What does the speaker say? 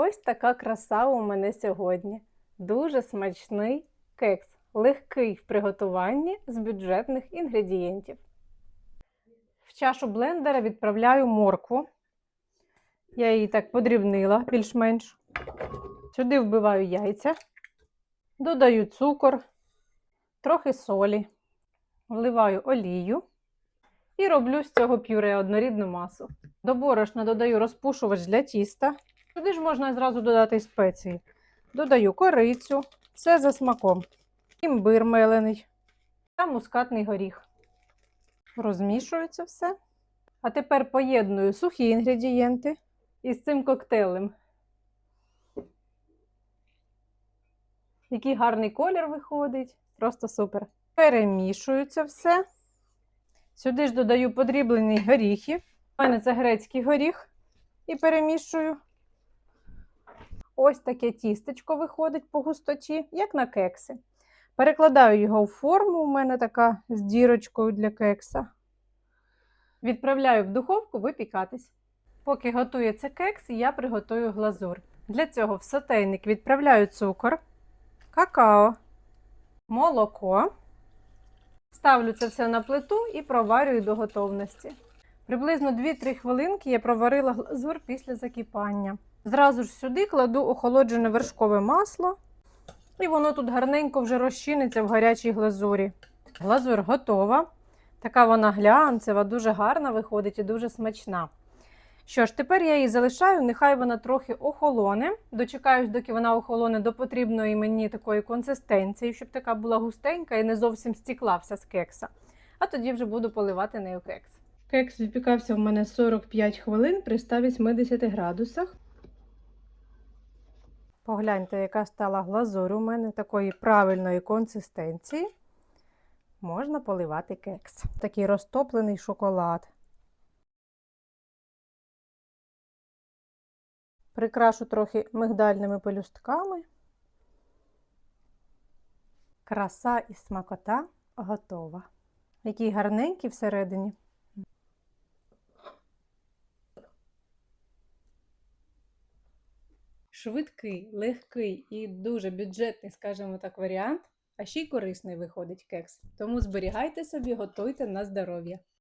Ось така краса у мене сьогодні. Дуже смачний кекс, легкий в приготуванні з бюджетних інгредієнтів. В чашу блендера відправляю моркву. Я її так подрібнила більш-менш. Сюди вбиваю яйця, додаю цукор, трохи солі, вливаю олію і роблю з цього пюре однорідну масу. До борошна додаю розпушувач для тіста. Сюди ж можна зразу додати спеції. Додаю корицю, все за смаком, імбир мелений та мускатний горіх. Розмішую це все. А тепер поєдную сухі інгредієнти із цим коктейлем. Який гарний колір виходить. Просто супер. Перемішую все. Сюди ж додаю подріблені горіхи. У мене це грецький горіх. І перемішую. Ось таке тістечко виходить по густоті, як на кекси. Перекладаю його в форму. У мене така з дірочкою для кекса. Відправляю в духовку випікатись. Поки готується кекс, я приготую глазур. Для цього в сотейник відправляю цукор, какао, молоко. Ставлю це все на плиту і проварюю до готовності. Приблизно 2-3 хвилинки я проварила глазур після закипання. Зразу ж сюди кладу охолоджене вершкове масло, і воно тут гарненько вже розчиниться в гарячій глазурі. Глазур готова. Така вона глянцева, дуже гарна виходить і дуже смачна. Що ж, тепер я її залишаю, нехай вона трохи охолоне. Дочекаюсь, доки вона охолоне до потрібної мені такої консистенції, щоб така була густенька і не зовсім стікла вся з кекса. А тоді вже буду поливати нею кекс. Кекс випікався в мене 45 хвилин при 180 градусах. Погляньте, яка стала глазурь у мене такої правильної консистенції. Можна поливати кекс. Такий розтоплений шоколад. Прикрашу трохи мигдальними пелюстками. Краса і смакота готова. Який гарненький всередині. Швидкий, легкий і дуже бюджетний, скажімо так, варіант, а ще й корисний виходить кекс. Тому зберігайте собі, готуйте на здоров'я.